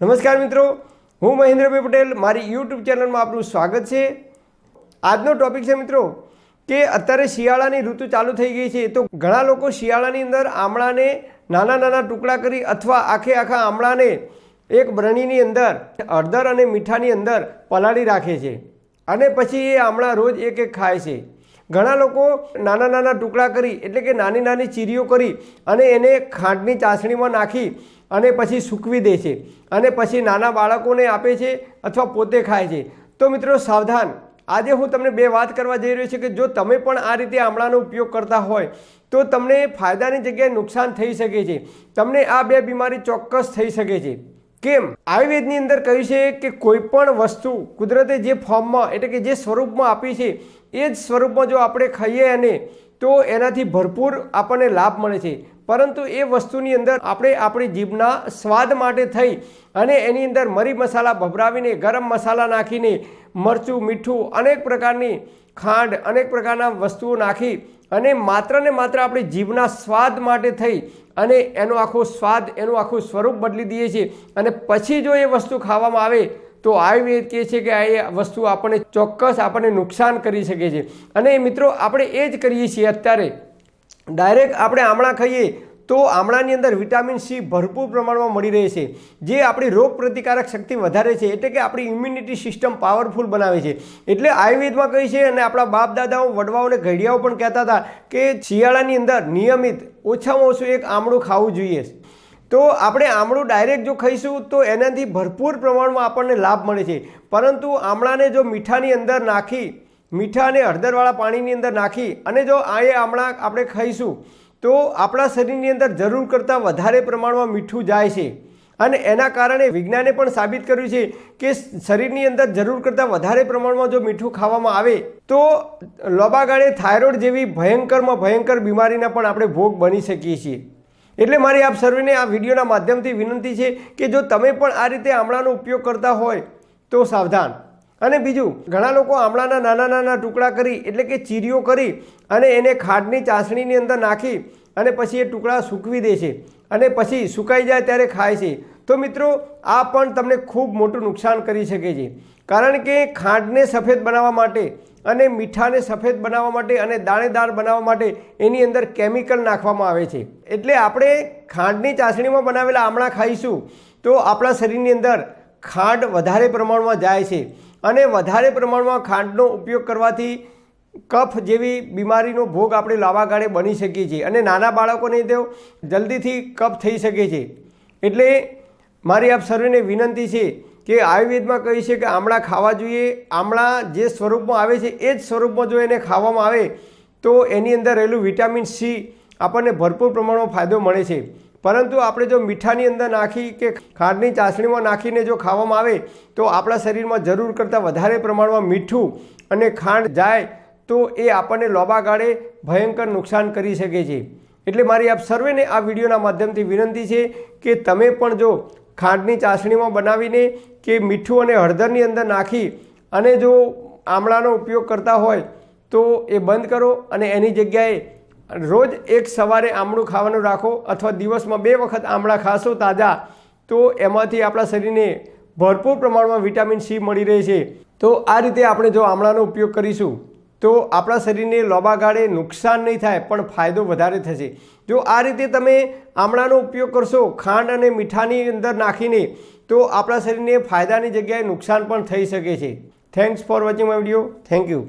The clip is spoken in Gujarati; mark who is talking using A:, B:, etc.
A: નમસ્કાર મિત્રો, હું મહેન્દ્રભાઈ પટેલ, મારી યુટ્યુબ ચેનલમાં આપનું સ્વાગત છે. આજનો ટોપિક છે મિત્રો, કે અત્યારે શિયાળાની ઋતુ ચાલુ થઈ ગઈ છે, તો ઘણા લોકો શિયાળાની અંદર આમળાને નાના નાના ટુકડા કરી અથવા આખે આખા આમળાને એક બ્રણીની અંદર, હળદર અને મીઠાની અંદર પલાળી રાખે છે. અને પછી એ આમળા રોજ એક એક ખાય છે. ઘણા લોકો નાના નાના ટુકડા કરી, એટલે કે નાની નાની ચીરીઓ કરી અને એને ખાંડની ચાસણીમાં નાખી અને પછી સૂકવી દે છે અને પછી નાના બાળકોને આપે છે અથવા પોતે ખાય છે. તો મિત્રો સાવધાન, આજે હું તમને બે વાત કરવા જઈ રહ્યો છું કે જો તમે પણ આ રીતે આમળાનો ઉપયોગ કરતા હોય, તો તમને ફાયદાની જગ્યાએ નુકસાન થઈ શકે છે. તમને આ બે બીમારી ચોક્કસ થઈ શકે છે. કેમ? આયુર્વેદની અંદર કહ્યું છે કે કોઈ પણ વસ્તુ કુદરતે જે ફોર્મમાં એટલે કે જે સ્વરૂપમાં આપી છે, એ જ સ્વરૂપમાં જો આપણે ખાઈએ અને તો એનાથી ભરપૂર આપણને લાભ મળે છે. પરંતુ એ વસ્તુની અંદર આપણે આપણી જીભના સ્વાદ માટે થઈ અને એની અંદર મરી મસાલા ભભરાવીને, ગરમ મસાલા નાખીને, મરચું, મીઠું અનેક પ્રકારની ખાંડ, અનેક પ્રકારના વસ્તુઓ નાખી અને માત્ર ને માત્ર આપણી જીભના સ્વાદ માટે થઈ અને એનો આખો સ્વાદ, એનું આખું સ્વરૂપ બદલી દઈએ છીએ. અને પછી જો એ વસ્તુ ખાવામાં આવે, તો આયુર્વેદ કહે છે કે આ એ વસ્તુ આપણને ચોક્કસ આપણને નુકસાન કરી શકે છે. અને મિત્રો, આપણે એ જ કરીએ છીએ અત્યારે. ડાયરેક્ટ આપણે આમળા ખાઈએ તો આમળાની અંદર વિટામિન સી ભરપૂર પ્રમાણમાં મળી રહે છે. જે આપણી રોગ પ્રતિકારક શક્તિ વધારે છે, એટલે કે આપણી ઇમ્યુનિટી સિસ્ટમ પાવરફુલ બનાવે છે. એટલે આયુર્વેદમાં કહી છે અને આપણા બાપ દાદાઓ વડવાઓ અને ઘડિયાઓ પણ કહેતા હતા કે શિયાળાની અંદર નિયમિત ઓછામાં ઓછું એક આમળું ખાવું જોઈએ. તો આપણે આમળું ડાયરેક્ટ જો ખાઈશું તો એનાથી ભરપૂર પ્રમાણમાં આપણને લાભ મળે છે. પરંતુ આમળાને જો મીઠાની અંદર નાખી, મીઠા અને હળદરવાળા પાણીની અંદર નાખી અને જો આ એ આમળા આપણે ખાઈશું તો આપણા શરીરની અંદર જરૂર કરતાં વધારે પ્રમાણમાં મીઠું જાય છે. અને એના કારણે વિજ્ઞાને પણ સાબિત કર્યું છે કે શરીરની અંદર જરૂર કરતાં વધારે પ્રમાણમાં જો મીઠું ખાવામાં આવે, તો લોબાગાળે ગાળે થાઇરોઇડ જેવી ભયંકરમાં ભયંકર બીમારીના પણ આપણે ભોગ બની શકીએ છીએ. એટલે મારી આપ સર્વેને આ વિડીયોના માધ્યમથી વિનંતી છે કે જો તમે પણ આ રીતે આમળાનો ઉપયોગ કરતા હોય, તો સાવધાન. અને બીજું, ઘણા લોકો આમળાના નાના નાના ટુકડા કરી, એટલે કે ચીરીઓ કરી અને એને ખાંડની ચાસણીની અંદર નાખી અને પછી એ ટુકડા સૂકવી દે છે અને પછી સુકાઈ જાય ત્યારે ખાય છે. તો મિત્રો, આ પણ તમને ખૂબ મોટું નુકસાન કરી શકે છે. કારણ કે ખાંડને સફેદ બનાવવા માટે અને મીઠાને સફેદ બનાવવા માટે અને દાણેદાર બનાવવા માટે એની અંદર કેમિકલ નાખવામાં આવે છે. એટલે આપણે ખાંડની ચાસણીમાં બનાવેલા આમળા ખાઈશું તો આપણા શરીરની અંદર ખાંડ વધારે પ્રમાણમાં જાય છે. અને વધારે પ્રમાણમાં ખાંડનો ઉપયોગ કરવાથી કફ જેવી બીમારીનો ભોગ આપણે લાંબા ગાળે બની શકીએ છીએ અને નાના બાળકોને તો જલ્દીથી કફ થઈ શકે છે. એટલે મારી આપ સર્વેને વિનંતી છે કે આયુર્વેદમાં કહી છે કે આમળા ખાવા જોઈએ. આમળા જે સ્વરૂપમાં આવે છે, એ જ સ્વરૂપમાં જો એને ખાવામાં આવે, તો એની અંદર રહેલું વિટામિન સી આપણને ભરપૂર પ્રમાણમાં ફાયદો મળે છે. પરંતુ આપણે જો મીઠાની અંદર નાખી કે ખાંડની ચાસણીમાં નાખીને જો ખાવામાં આવે, તો આપણા શરીરમાં જરૂર કરતાં વધારે પ્રમાણમાં મીઠું અને ખાંડ જાય તો એ આપણને લોબા ગાળે ભયંકર નુકસાન કરી શકે છે. એટલે મારી આપ સર્વેને આ વિડીયોના માધ્યમથી વિનંતી છે કે તમે પણ જો ખાંડની ચાસણીમાં બનાવીને કે મીઠું અને હળદરની અંદર નાખી અને જો આમળાનો ઉપયોગ કરતા હોય તો એ બંધ કરો અને એની જગ્યાએ રોજ એક સવારે આમળું ખાવાનું રાખો અથવા દિવસમાં બે વખત આમળા ખાશો તાજા, તો એમાંથી આપણા શરીરને ભરપૂર પ્રમાણમાં વિટામિન સી મળી રહે છે. તો આ રીતે આપણે જો આમળાનો ઉપયોગ કરીશું તો આપણા શરીરને લોબા ગાળે નુકસાન નહીં થાય, પણ ફાયદો વધારે થશે. જો આ રીતે તમે આમળાનો ઉપયોગ કરશો, ખાંડ અને મીઠાની અંદર નાખીને, તો આપણા શરીરને ફાયદાની જગ્યાએ નુકસાન પણ થઈ શકે છે. Thanks for watching my video thank you